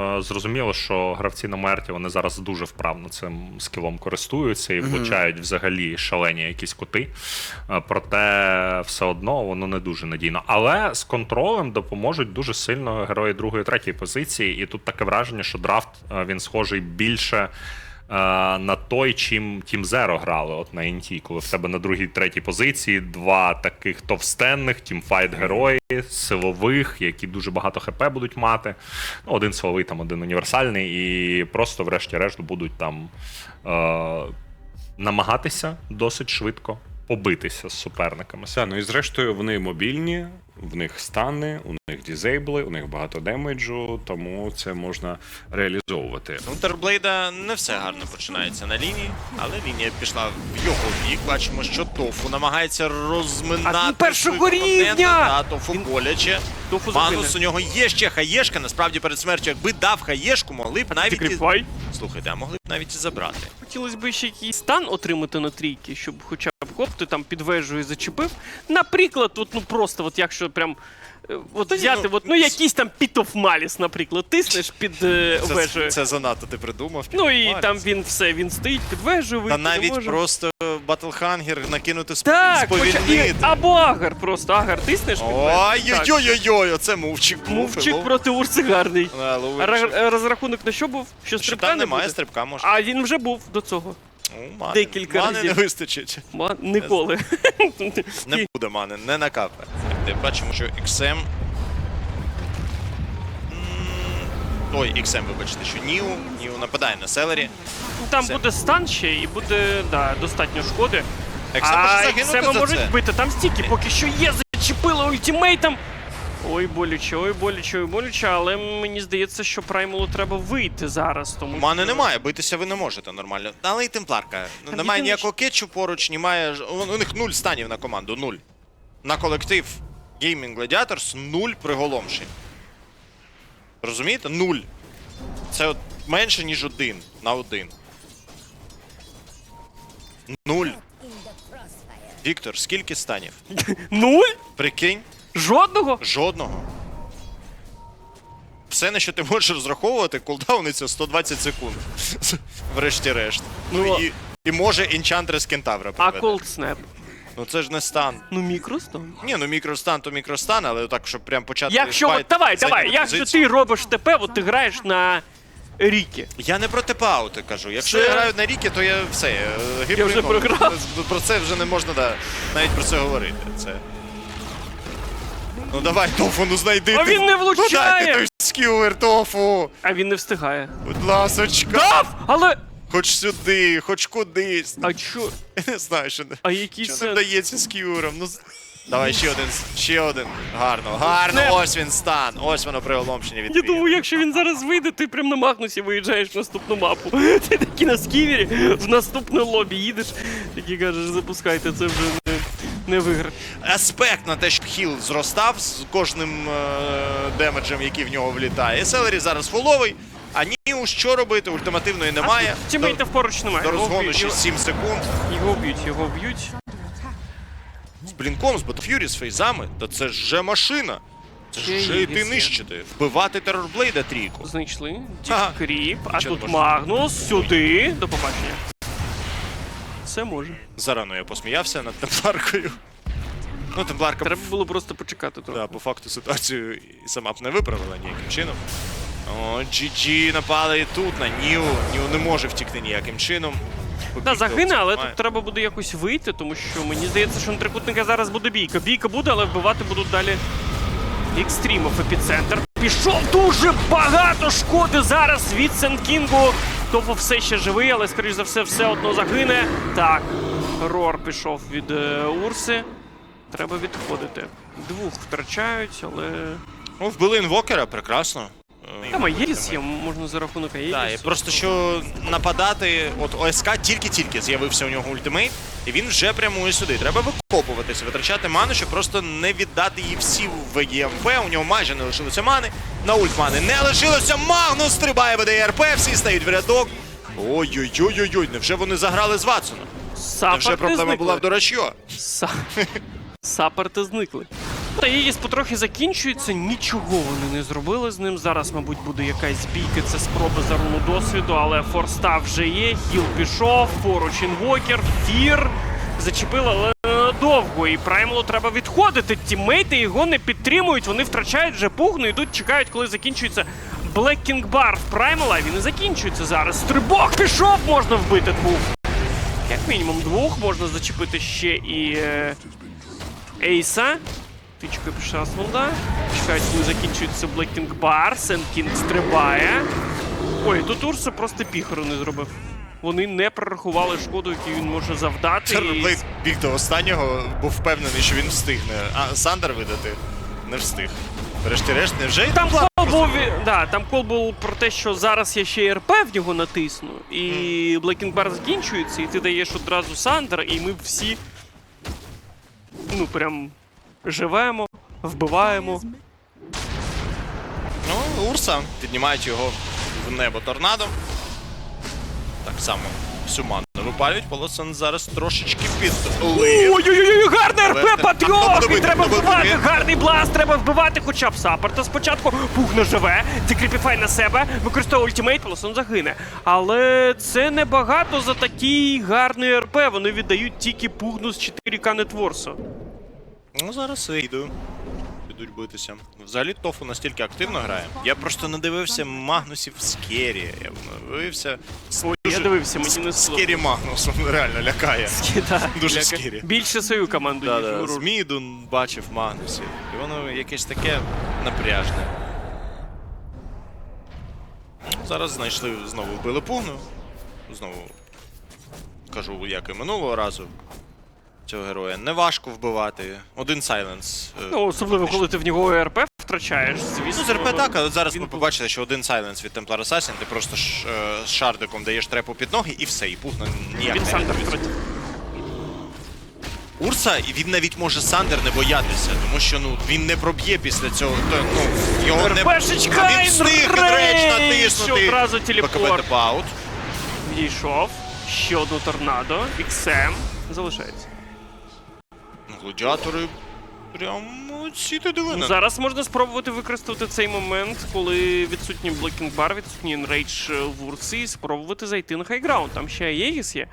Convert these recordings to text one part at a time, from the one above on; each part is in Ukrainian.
е, зрозуміло, що гравці на мерті вони зараз дуже вправно цим скілом користуються і влучають взагалі шалені якісь кути. Е, Проте все одно воно не дуже надійно. Але з контролем допоможуть дуже сильно герої другої третьої позиції. І тут таке враження, що драфт е, він схожий більше. Е, На той, чим Team Zero грали от на Інті, коли в тебе на другій третій позиції два таких товстенних тімфайт герої, силових, які дуже багато хп будуть мати. Ну, один силовий, там один універсальний, і просто, врешті-решт, будуть там е- намагатися досить швидко побитися з суперниками. Все, ну і зрештою вони мобільні, в них стани, у них дізейбли, у них багато демеджу, тому це можна реалізовувати. У Терблейда не все гарно починається на лінії, але лінія пішла в його бік. Бачимо, що Тофу намагається розминати. А він першого свого опонента. рівня! Та, Тофу Він- боляче. Тофу Манус у нього є ще хаєшка. Насправді перед смертю, якби дав хаєшку, могли б навіть. і-. Слухайте, а могли б навіть і забрати. Хотілося б ще якийсь стан отримати на трійки, щоб хоча б хоп, ти там під вежею зачепив. Наприклад, от, ну просто, от якщо прям. е, От взяти, ну, от, ну якийсь там Pit of Malice, наприклад, тиснеш під е, вежею. занадто ти придумав. Ну і там він все, він стоїть під вежею, Та вийти не навіть може. просто Батлхангер накинути сп- Так, хоча, і, сповільнити. або агар просто, агар тиснеш під вежею. Так. Ой-ой-ой-ой, оце мувчик. був, Мувчик лов- проти Урси гарний. А, ловив, Ра- Розрахунок на що був? Що Що стрибка там не немає буде? стрибка, може. А він вже був до цього. Мани. декілька мани разів. не вистачить. Ма- Ніколи. Не буде мани, не накапе. Де бачимо, що XM. Ой, XM, вибачте, що Ніу. Ніу нападає на селері. Там Це- буде стан ще і буде да, достатньо шкоди. XM а може загинути за можуть це. вбити. Там стільки поки що є, зачепили ультимейтом. Ой, боляче, ой, боляче, ой, боляче, але мені здається, що Праймалу треба вийти зараз. Тому Мани що- немає, битися ви не можете нормально. Але і темпларка. Там немає єдине, ніякого кетчу поруч, немає. ж- У у них нуль станів на команду, нуль. На колектив Gaming Gladiators нуль приголомшень. Розумієте? Нуль. Це от менше, ніж один на один. Нуль. Віктор, скільки станів? Нуль? Прикинь, Жодного? жодного. Все, на що ти можеш розраховувати, кулдауни це 120 секунд. Врешті-решт. Ну Ну, і, і може Enchantress Кентавра А приведе. Cold Snap? Ну це ж не стан. Ну, мікростан. Ні, ну мікростан то мікростан, але так, щоб прям почати. Якщо файт от давай, давай, якщо позицію. ти робиш ТП, от ти граєш на Рікі. Я не про тепаути кажу. Якщо Це- я граю на ріки, то я все. е, Я вже програв. Про це вже не можна да, навіть про це говорити. Це. Ну давай, тофу, ну знайди. А ти- він не влучає! Ну, дайте той скілер, тофу! А він не встигає. Будь ласочка. Дав! Але. Хоч сюди, хоч кудись. А чо? Я не знаю, що не, А який що не сенс? вдається з кіуром. Ну, з- Давай ще один, ще один. Гарно, гарно, Не. ось він стан. Ось воно приголомшення від Я думаю, якщо він зараз вийде, ти прям на Магнусі виїжджаєш в наступну мапу. Ти такий на сківері, в наступне лобі їдеш, такий кажеш, запускайте, це вже не, не виграш. Аспект на те, що хіл зростав з кожним е- демеджем, який в нього влітає. Селері зараз фуловий, а Ніу що робити? Ультимативної немає. Тімейтів поруч немає. До розгону ще його- 7 секунд. Його б'ють, його б'ють. З блінком, з Battlefury, з фейзами. Та це ж вже машина. Це ж вже йти нищити. Вбивати терорблейда трійку. Знайшли. Кріп, а тут. Магнус, сюди. До побачення. Все може. Зарано я посміявся над темпларкою. Ну, темпларка Треба було просто почекати трохи. Да, по факту ситуацію сама б не виправила ніяким чином. О, GG напали і тут на Ніу. Ніу не може втікти ніяким чином. Побігти загине, але тут треба буде якось вийти, тому що мені здається, що на трикутника зараз буде бійка. Бійка буде, але вбивати будуть далі екстрімов епіцентр. Пішов дуже багато шкоди зараз від Сенкінгу. Тофу все ще живий, але скоріш за все, все одно загине. Так, Рор пішов від е, Урси. Треба відходити. Двох втрачають, але. Ну, вбили інвокера, прекрасно. Там Аєріс є, можна за рахунок Так, і просто що нападати, от ОСК тільки-тільки з'явився у нього ультимейт, і він вже прямує сюди. Треба викопуватися, витрачати ману, щоб просто не віддати її всі в ЄМП. У нього майже не лишилося мани. На ульт мани не лишилося. Магнус стрибає в ДРП, всі стають в рядок. Ой-ой-ой-ой-ой, невже вони заграли з Ватсоном? Невже проблема зникли. була в дурачьо? Са... Саппорти зникли. Та Єгіс потрохи закінчується, нічого вони не зробили з ним. Зараз, мабуть, буде якась бійка, це спроба за руну досвіду, але форстав вже є, хіл пішов, поруч інвокер, фір. Зачепили, але довго. І Праймалу треба відходити. Тіммейти його не підтримують, вони втрачають вже пугну, йдуть, чекають, коли закінчується Блеккінг Бар в Праймала. Він і закінчується зараз. Стрибок пішов, можна вбити двох. Як мінімум двох, можна зачепити ще і е, Ейса. Тичка пішла Смолда. Чекають, коли закінчується Блеккінг Бар. Сенкінг стрибає. Ой, тут Урса просто піхору не зробив. Вони не прорахували шкоду, яку він може завдати. і- Терблейд біг до останнього, був впевнений, що він встигне. А Сандер видати не встиг. Врешті-решт, невже й Там кол просто- був, да, там кол був про те, що зараз я ще РП в нього натисну, і Блекінг Бар закінчується, і ти даєш одразу Сандер, і ми всі ну прям живемо, вбиваємо. Ну, Урса піднімають його в небо торнадо. Так само всю ману випалюють. Полосан зараз трошечки підлив. Ой-ой-ой, гарний РП Патріот! буде? Треба вбивати, гарний бласт, треба вбивати хоча б саппорта. Спочатку пугне живе, закріпіфай на себе, використовує ультимейт, Полосон загине. Але це небагато за такий гарний РП. Вони віддають тільки пугну з 4К нетворсу. Ну, зараз вийду. Підуть битися. Взагалі Тофу настільки активно грає. Я просто не дивився Магнусів Скері. Я дивився. Ой, я дивився, мені не. Скері Магнус, він реально лякає. Дуже скірі. Більше свою команду, ніж Міду бачив Магнусів. І воно якесь таке напряжне. Зараз знайшли, знову вбили пугну. Знову кажу, як і минулого разу. Цього героя не важко вбивати. Один сайленс. е, Ну, особливо, коли ти в нього РП втрачаєш, звісно. Ну, з РП так, але зараз він ми побачили, що один сайленс від Templar Assassin, ти просто ш, е, з шардиком даєш трепу під ноги і все, і пугна ніяк Він не так втратив. Урса, і він навіть може Сандер не боятися, тому що ну він не проб'є після цього. То, ну, його не РПшечка, він встиг речь Що натиснути. одразу БКБ телепорт. Відійшов. Ще одну торнадо. XM. Залишається. Гладіатори прям молодці ти диви. Ну, зараз можна спробувати використати цей момент, коли відсутній Blocking Bar, відсутній Enrage е, в Урсі, і спробувати зайти на хайграунд. Там ще Єгіс є.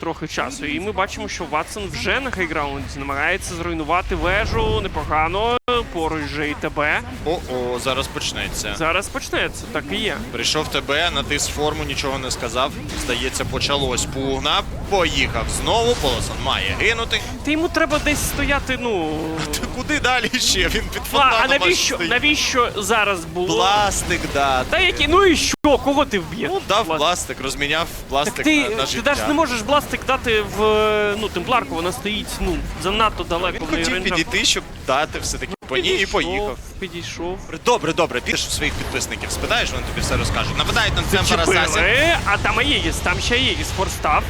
Трохи часу. І ми бачимо, що Ватсон вже на хайграунді намагається зруйнувати вежу непогано. Поруч же і тебе. О-о, зараз почнеться. Зараз почнеться, так і є. Прийшов тебе, натис форму, нічого не сказав. Здається, почалось пугна. Поїхав знову. Полосан має гинути. Та йому треба десь стояти, ну. Ти куди далі ще? Він під фонтаном. а аж навіщо, стоїть. навіщо зараз було? Пластик, да. Та які, ну і що? Кого ти вб'єш? Ну, дав Пластик. пластик, розміняв пластик Так ти, на, на ти життя. навіть не можеш бластик дати в ну, темпларку, вона стоїть ну, занадто далеко. Він хотів підійти, щоб дати все-таки по ній і поїхав. Підійшов. Добре, добре, підеш в своїх підписників, спитаєш, вони тобі все розкажуть. Нападають на Асасін. Чіпили, а там Аєгіс, там ще Аєгіс, форстав.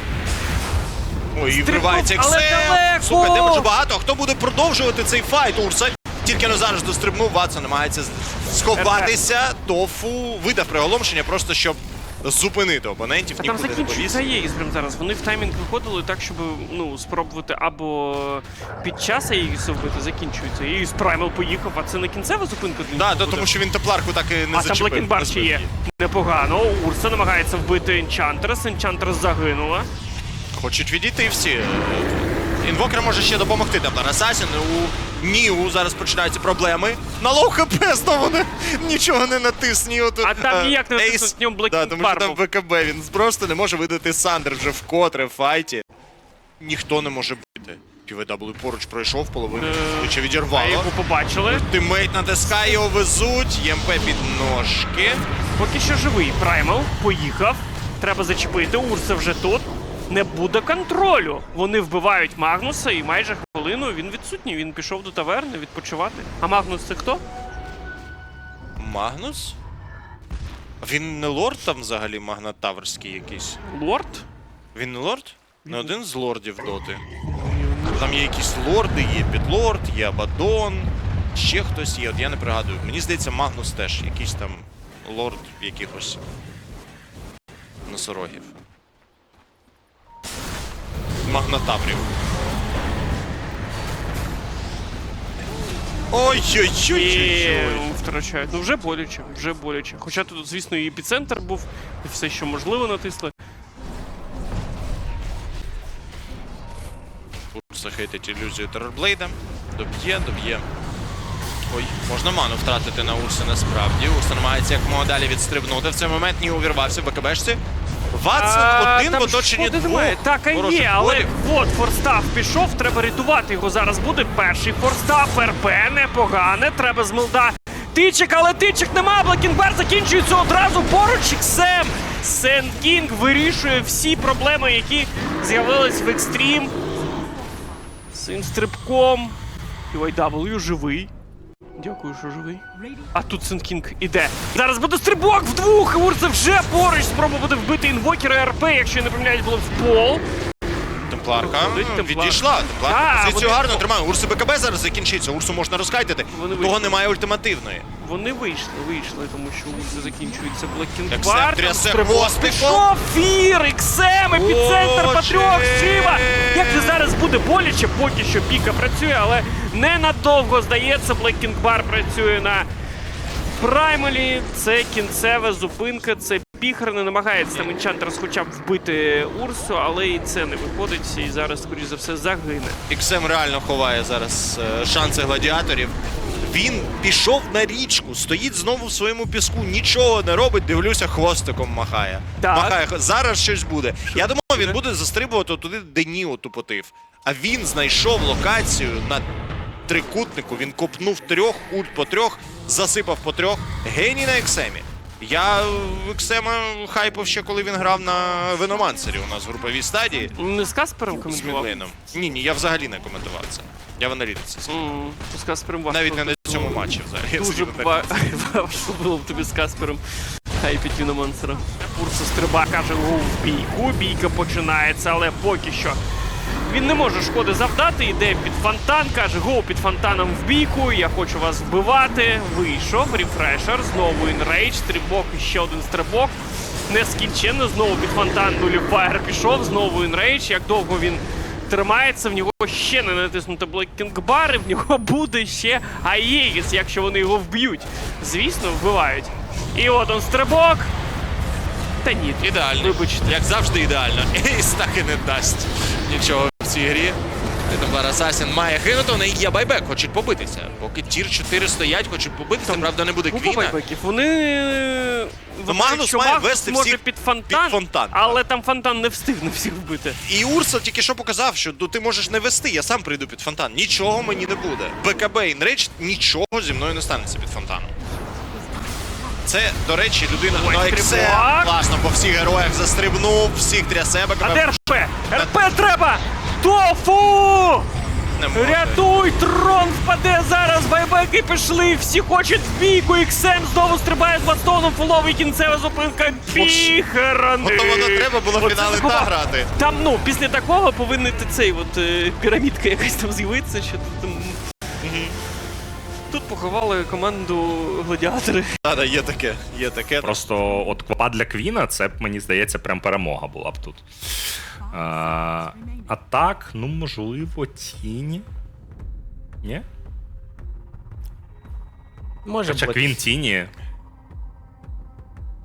Ой, і вривається але далеко. Слухай, де може багато. Хто буде продовжувати цей файт, Урса? Тільки не зараз дострибнув, Ватсон намагається сховатися. Тофу видав приголомшення, просто щоб зупинити опонентів, А там нікуди не закінчується повіз. Аєгіс зараз. Вони в таймінг виходили так, щоб ну, спробувати або під час Аєгіса вбити, закінчується. Аєгіс Праймал поїхав, а це не кінцева зупинка для Да, нього то, тому що він тепларку так і не А там зачепив. Блекінбар не ще є. Непогано. Урса намагається вбити Енчантрес. Енчантрес загинула. Хочуть відійти всі. Інвокер може ще допомогти Темплар Асасін. У Ніу зараз починаються проблеми. На лоу хп знову не, нічого не натис. Ніу тут. А там е, ніяк не натиснуть, в ньому Black да, тому що там був. ВКБ. Він просто не може видати Сандер вже вкотре в файті. Ніхто не може бити. PVW поруч пройшов, половину ще А відірвало. його побачили. Тиммейт натискає, його везуть. ЄМП під ножки. Поки що живий. Праймал поїхав. Треба зачепити. Урса вже тут. Не буде контролю. Вони вбивають Магнуса і майже хвилину він відсутній. Він пішов до таверни відпочивати. А Магнус це хто? Магнус? Він не лорд там взагалі магнатаврський якийсь. Лорд? Він не лорд? Не один з лордів доти. Там є якісь лорди, є підлорд, є Абадон, ще хтось є, от я не пригадую. Мені здається, Магнус теж якийсь там лорд якихось носорогів. Магнатаврів. Ой-ой-ой. Втрачають. Ну вже боляче, вже боляче. Хоча тут, звісно, і епіцентр був, і все, що можливо, натисли. Захитить ілюзію Терорблейда. Доб'є, доб'є. Ой, можна ману втратити на Урси насправді. Урс намагається як мога далі відстрибнути. В цей момент Ні увірвався в БКБшці. Ватсон А, один в там оточенні шкоди двох. немає. Так, хороших є, але голів. от форстав пішов, треба рятувати його. Зараз буде перший форстав, РП, непогане, треба з милда. Тичик, але тичик нема, Блекінбер закінчується одразу поруч Іксем. Сен Кінг вирішує всі проблеми, які з'явились в екстрім. Цим стрибком. UIW живий. Дякую, що живий. А тут Сенкінг іде. Зараз буде стрибок вдвох. Урса вже поруч. Спроба буде вбити інвокера РП, якщо я не помиляюсь, було в пол. Темпларка відійшла. Темпларка позицію гарно тримає. Урсу БКБ зараз закінчиться. Урсу можна розкайтити. Того немає ультимативної. Вони вийшли, вийшли, тому що Урса закінчується пішов. Фір, Іксем, епіцентр трьох, Шива. Як же зараз буде боляче, поки що Піка працює, але ненадовго, здається, Блекінг Бар працює на Праймалі. Це кінцева зупинка, це Піхар не намагається там Енчантерс хоча б вбити Урсу, але і це не виходить, і зараз, скоріш за все, загине. Іксем реально ховає зараз е, шанси гладіаторів. Він пішов на річку, стоїть знову в своєму піску, нічого не робить, дивлюся, хвостиком махає. Так. Махає. Зараз щось буде. Я думав, він буде застрибувати туди, де Ніо тупотив. А він знайшов локацію на трикутнику. Він копнув трьох, ульт по трьох, засипав по трьох. Геній на Ексемі. Я Ексема хайпав ще, коли він грав на Веномансері у нас в груповій стадії Не з Каспером з коментував? Мідлином. Ні, ні, я взагалі не коментував це. Я в аналітиці. М, З Каспером важко. Навіть не на цьому матчі взагалі. Дуже важко було б тобі з Каспером хайпіти на Мансера. Урса стриба каже гол в бійку. Бійка починається, але поки що. Він не може шкоди завдати, йде під фонтан, каже, гоу під фонтаном в бійку, я хочу вас вбивати. Вийшов, рефрешер, знову інрейдж, стрибок, ще один стрибок. Нескінченно, знову під фонтан нуліфаєр пішов, знову інрейдж. Як довго він тримається, в нього ще не натиснуто блокінг бар, і в нього буде ще Аєгіс, якщо вони його вб'ють. Звісно, вбивають. І от он стрибок. Та ні, Ідеально. Вибачте. Як завжди ідеально. Ейс так і не дасть нічого в цій грі. Темплар Асасін має гинути, у неї є байбек, хочуть побитися. Поки тір 4 стоять, хочуть побитися, правда, не буде Купа квіна. байбеків. Вони. е, Магнус має вести може всіх під фонтан, під фонтан, але там фонтан не встигне всіх вбити. І Урса тільки що показав, що ну, ти можеш не вести, я сам прийду під фонтан. Нічого мені не буде. БКБ Інрейдж нічого зі мною не станеться під фонтаном. Це, до речі, людина Ой, ну, Ексе стрибок. класно по всіх героях застрибнув, всіх трясе БКБ. А де РП? РП треба! Тофу! Рятуй! Трон впаде зараз! Байбеки пішли! Всі хочуть в бійку! Іксем знову стрибає з бастоном фуловий кінцева зупинка Піхерани! Готово не треба було фінали та грати. Там, ну, після такого повинен ти цей от е, пірамідка якась там з'явитися, що тут там. Тут поховали команду гладіатори. Та, да, є таке, є таке. Просто от квапа для Квіна, це б, мені здається, прям перемога була б тут. А, а так, ну можливо, тіні. Ні? Може Хоча бути. Квін тіні.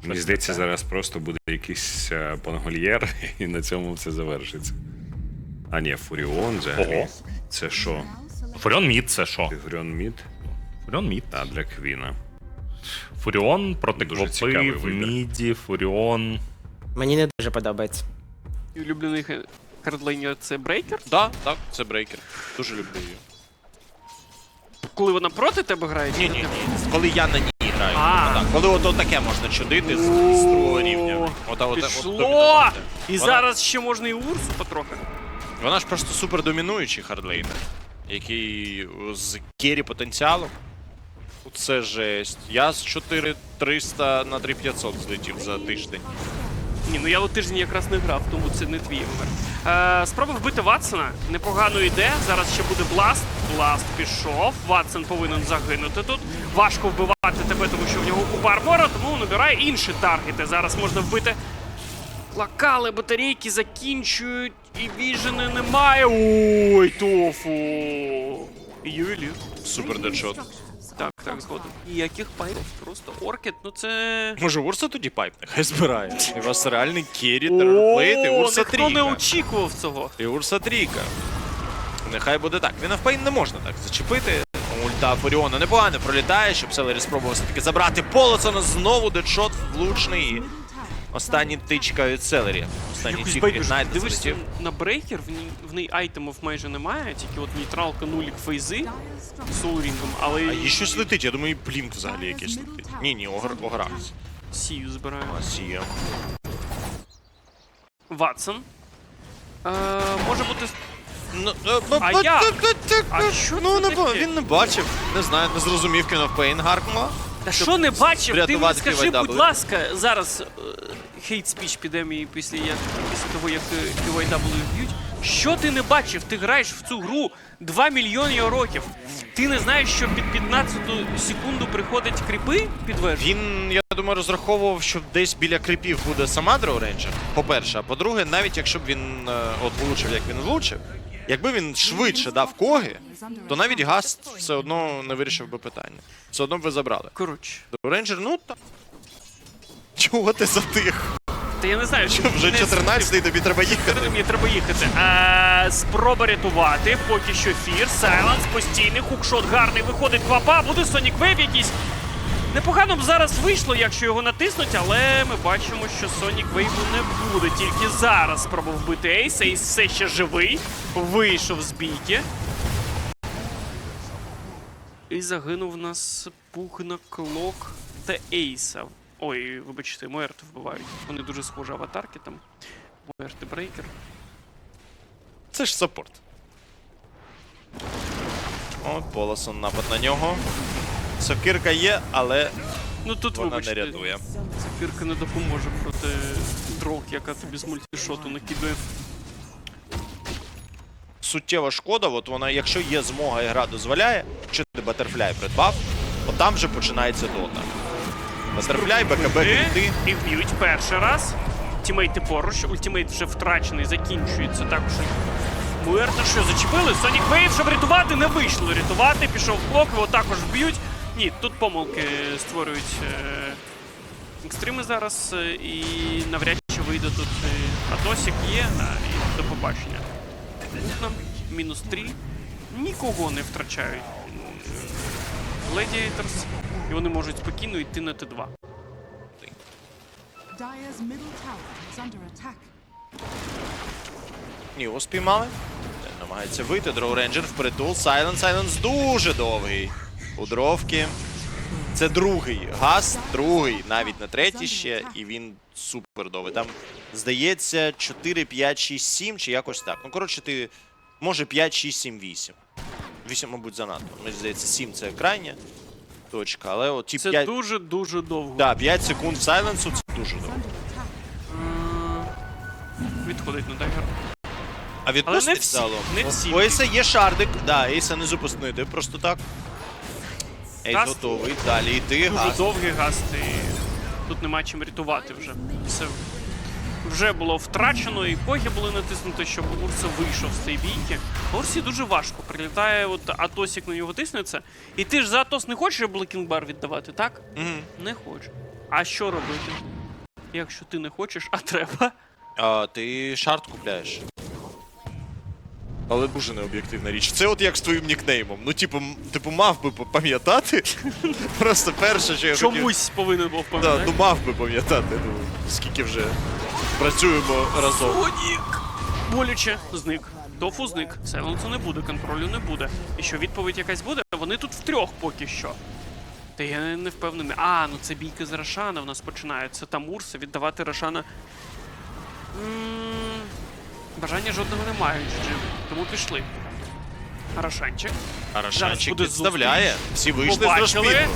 Мені здається, зараз просто буде якийсь е, пангольєр, і на цьому все завершиться. А ні, Фуріон взагалі. Ого. Це що? Фуріон Мід це що? Фуріон Мід? Фуріон Мід. Та для Квіна. Фуріон проти Дуже цікавий в вибір. Міді, Фуріон. Мені не дуже подобається. І улюблений хардлейнер це брейкер. Да, так, це брейкер. Дуже люблю її. Коли вона проти тебе грає? Ні, ні, ні. Коли я на ній граю. А. Отак. Коли ото таке можна чудити з, з другого рівня. Ота, ота, Пішло! от домінувати. І Вона- зараз ще можна і Урсу потрохи. Вона ж просто супер домінуючий хардлейнер, який з кері потенціалом. Це жесть. Я з 4300 на 3500 злетів за тиждень. Ні, ну я у тиждень якраз не грав, тому це не твій номер. Е, спроба вбити Ватсона непогано йде. Зараз ще буде Бласт. Бласт пішов. Ватсон повинен загинути тут. Важко вбивати тебе, тому що в нього купа армора, тому набирає інші таргети. Зараз можна вбити. Лакали, батарейки закінчують, і віжени немає. Ой, тофу. І ювелір. Супер дедшот. Так, так, згодом. Ніяких пайпів, просто оркет, ну це. Може, Урса тоді пайп нехай збирає. І у вас реальний керрі, терорплейт, і Урса ніхто не очікував цього. І Урса трійка. Нехай буде так. Він навпаки не можна так зачепити. Ульта Фуріона непогано пролітає, щоб Селері спробував все-таки забрати Полосона. Знову дедшот влучний. І Останні тичка від Селері. Останній Якось тік. Ігнайт Дивишся залетів. на брейкер, в ній, в неї айтемів майже немає, тільки от нейтралка нулік фейзи з соулрінгом, але А їй щось летить, я думаю, блінк взагалі якийсь летить. Ні, ні, огр, огракс. сію збирає. Асія. Ватсон. Е, може бути. Ну, е, б- А б- як? т- А що ну, це не, таке? він не бачив, не знаю, не зрозумів of Pain гаркнула. Та що не бачив? Ти мені врятувати скажи, KYW. будь ласка, зараз хейт спіч піде мені після, як, після того, як е, KYW б'ють. Що ти не бачив? Ти граєш в цю гру 2 мільйони років. Ти не знаєш, що під 15 секунду приходять кріпи під вежу? Він, я думаю, розраховував, що десь біля крипів буде сама Дроу Рейнджер, по-перше. А по-друге, навіть якщо б він е, от влучив, як він влучив, якби він швидше дав коги, то навіть Гаст все одно не вирішив би питання. Все одно б ви забрали. Коротше. Рейнджер, ну так. Чого ти затих? Та я не знаю, що Вже не 14-й, тобі треба їхати. Мені треба їхати. А, спроба рятувати. Поки що фір. Сайленс постійний. Хукшот гарний. Виходить квапа. Буде Сонік Вейв якийсь. Непогано б зараз вийшло, якщо його натиснуть, але ми бачимо, що Сонік Вейву не буде. Тільки зараз спробував вбити Ейс. Ейс все ще живий. Вийшов з бійки. І загинув нас Пугна, Клок та Ейса. Ой, вибачте, Муерт вбивають. Вони дуже схожі аватарки там. Муерт і Брейкер. Це ж саппорт. От Полосон напад на нього. Сокирка є, але Ну тут вона не рятує. Цифірка не допоможе проти дрог, яка тобі з мультішоту накидує. суттєва шкода, от вона, якщо є змога і гра дозволяє, чи ти Батерфляй придбав, от там вже починається дота. Батерфляй, БКБ, Е. І вб'ють перший раз. Тімейти поруч, ультимейт вже втрачений, закінчується також. Муерта що зачепили? Сонік Вейв, щоб рятувати, не вийшло рятувати. Пішов блок, його також вб'ють. Ні, тут помилки створюють е, екстрими зараз, е, і навряд чи вийде тут е, Атосік є, а, і до побачення. Нам мінус 3. Нікого не втрачають. Gladiators, і вони можуть спокійно йти на Т2. Dyer's middle tower is under attack. Ні, його спіймали. Намагається вийти. Дроу Рейнджер впритул. Сайленс, Сайленс дуже довгий. У дровки. Це другий газ, другий, навіть на третій ще, і він супер довгий. Там, здається, 4, 5, 6, 7 чи якось так. Ну, коротше, ти може 5, 6, 7, 8. 8, мабуть, занадто. Мені здається, 7 це крайня точка, але от ті Це 5, дуже-дуже довго. да, 5 секунд сайленсу це дуже довго. Відходить на дайвер. А Але не відпустить всі, залом? не всі. У Ейса є шардик, да, Ейса не зупустити просто так. Ейс Газ. готовий, далі йти, Дуже газ. довгий гаст, і тут нема чим рятувати вже. Все вже було втрачено, і боги були натиснуті, щоб Урса вийшов з цієї бійки. Урсі дуже важко. Прилітає от Атосік на нього тиснеться. І ти ж за Атос не хочеш Блекінгбар віддавати, так? Мгм. Не хочу. А що робити? Якщо ти не хочеш, а треба. А, ти шард купляєш. Але дуже необ'єктивна річ. Це от як з твоїм нікнеймом. Ну, типу, типу, мав би пам'ятати. Просто перше, що я хотів. Чомусь повинен був Да, пам'ятати. ну мав би пам'ятати. Ну, скільки вже працюємо разом. Сонік! Боляче зник. Тофу зник. Сайленсу не буде, контролю не буде. І що відповідь якась буде? Вони тут втрьох поки що. Та я не, не впевнений. А, ну це бійка з Рашана в нас починається. Там Урса віддавати Рашана. М, Бажання жодного не мають, Джим. Тому пішли. Арашанчик буде підставляє. Всі вийшли з Побачили.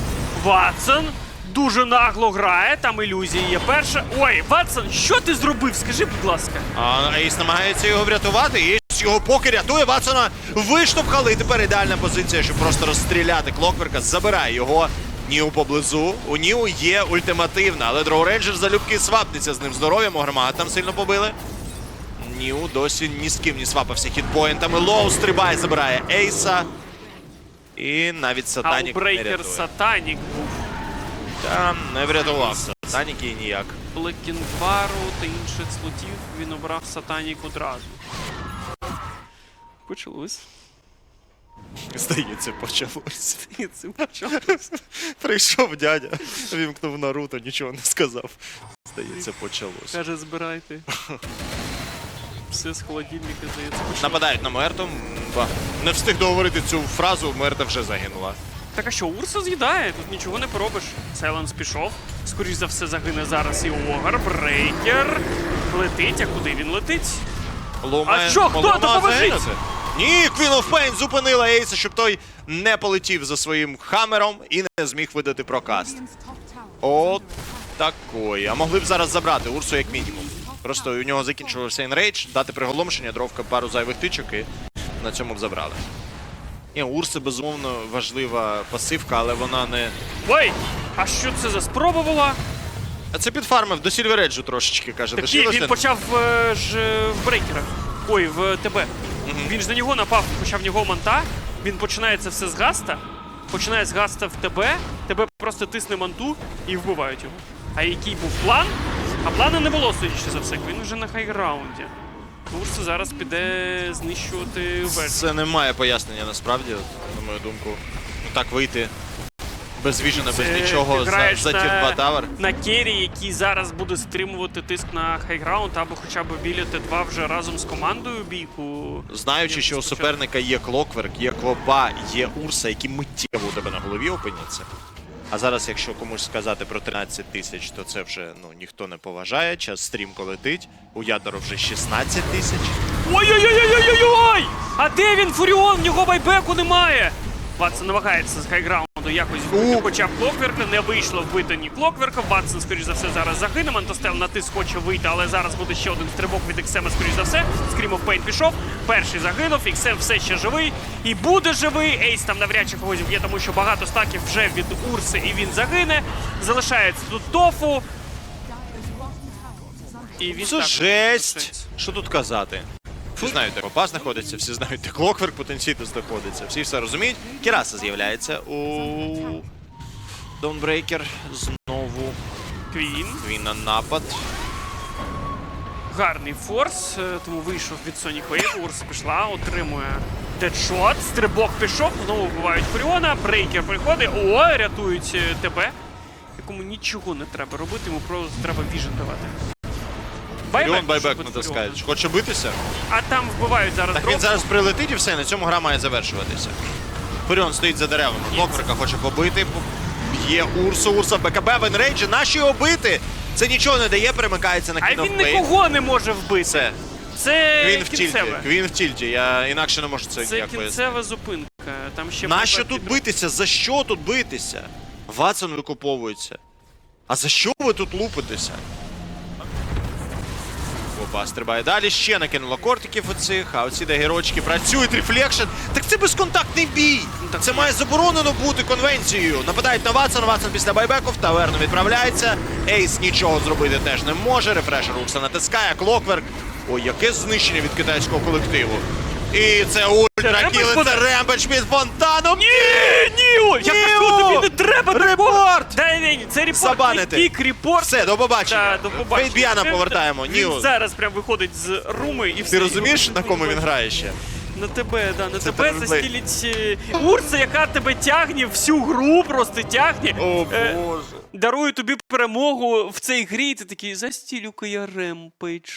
Ватсон дуже нагло грає, там ілюзії є перша. Ой, Ватсон, що ти зробив? Скажи, будь ласка. А Ейс намагається його врятувати. Ейс його поки рятує. Ватсона виштовхали. І тепер ідеальна позиція, щоб просто розстріляти Клокверка. Забирає його. Ніу поблизу. У Ніу є ультимативна, але Дроу Рейнджер залюбки свапнеться з ним здоров'ям. Огромат там сильно побили. Ніу досі ні з ким не свапався хітпоінтами. Лоу стрибає, забирає Ейса. І навіть сатанік не Аутбрейкер рятує. Сатанік був. Там не врятував сатаніки ніяк. Блекінвару та інших слотів він обрав Сатанік одразу. Почалось. Здається, почалось. І це почалось. Прийшов дядя, вімкнув Наруто, нічого не сказав. Здається, почалось. Каже, збирайте. Все з холодильника, здається. Нападають на Мерту. Не встиг договорити цю фразу, Мерта вже загинула. Так а що, Урса з'їдає, тут нічого не поробиш. Сайленс пішов. Скоріш за все загине зараз і Огар. Брейкер. Летить, а куди він летить? Ломає, А що, хто? Зейнеса. Ні, Queen of Pain зупинила Ейса, щоб той не полетів за своїм хамером і не зміг видати прокаст. От такої. А могли б зараз забрати Урсу як мінімум. Просто у нього закінчувався інрейдж, дати приголомшення, дровка пару зайвих тичок і на цьому б забрали. Ні, Урси безумовно важлива пасивка, але вона не. Ой! А що це за спроба була? А це підфармив до Сільвереджу трошечки, каже. Так ні, він почав е, ж е, в брейкерах. Ой, в ТБ. Він ж на нього напав, хоча в нього манта. Він починає це все з гаста. Починає з гаста в ТБ, тебе просто тисне манту і вбивають його. А який був план? А плану не було, судячи за все. Він вже на хайграунді. Урса зараз піде знищувати вежу. Це не має пояснення насправді, на мою думку. Ну так вийти без віжена, без нічого за, за на- ті два тавер. На керрі, який зараз буде стримувати тиск на хайграунд, або хоча б біля Т2 вже разом з командою бійку. Знаючи, що у суперника є Клокверк, є Квоба, є Урса, які миттєво у тебе на голові опиняться. А зараз, якщо комусь сказати про 13 тисяч, то це вже ну ніхто не поважає. Час стрімко летить. У Ядору вже 16 тисяч. Ой-ой-ой-ой-ой-ой! А де він Фуріон? В нього байбеку немає! Ватсон намагається з хайграунду якось вбити, хоча б Клокверка не вийшло вбити ні Клокверка. Ватсон, скоріш за все, зараз загине. Мантостел на тиск хоче вийти, але зараз буде ще один стрибок від Ексема, скоріш за все. Scream of Pain пішов. Перший загинув, Ексем все ще живий і буде живий. Ейс там навряд чи когось вб'є, тому що багато стаків вже від Урси і він загине. Залишається тут тофу. І він Це також жесть! Що тут казати? Всі знають, де Попа знаходиться, всі знають, де Клокверк потенційно знаходиться. Всі все розуміють. Кіраса з'являється у Dawnbreaker. Знову Квін. він на напад. Гарний форс, е, тому вийшов від Sonic Wave, Урс пішла, отримує дедшот, стрибок пішов, знову вбивають Фуріона, брейкер приходить, о, рятують е, тебе, якому нічого не треба робити, йому просто треба віжен давати. Фуріон пішов байбек від натискає. Хоче битися? А там вбивають зараз Так він дроп. зараз прилетить і все, на цьому гра має завершуватися. Фуріон стоїть за деревами. Клокверка хоче побити. Б'є Урсу, Урса БКБ в енрейджі. Наші обити! Це нічого не дає, перемикається на А він нікого не може вбити. Це Це Квін в тільті. кінцеве. Квін в тільті. Я інакше не можу це, Це ніяк пояснити. кінцева зупинка. Там ще Нащо байбек тут від- битися? За що тут битися? Ватсон викуповується. А за що ви тут лупитеся? Опа, стрибає далі, ще накинула кортиків оцих, а оці де герочки працюють, рефлекшн. Так це безконтактний бій! Це має заборонено бути конвенцією. Нападають на Ватсон, Ватсон після байбеку в таверну відправляється. Ейс нічого зробити теж не може. Рефрешер Рукса натискає, Клокверк. Ой, яке знищення від китайського колективу. І це ультра Рембедж це рембедж під фонтаном. Ні, ні, я Ні, кажу, тобі не треба. Репорт! Дай мені, це репорт, Забанити. не пік, репорт. Все, до побачення. Та, до побачення. Фейбіана Він- повертаємо. Він Ніо. зараз прям виходить з руми і все. Ти розумієш, на кому він грає ще? На тебе, да, на Це тебе застілить е, Урса, яка тебе тягне всю гру, просто тягне. Е, боже. дарує тобі перемогу в цій грі, і ти такий, застілю-ка я ремпейдж.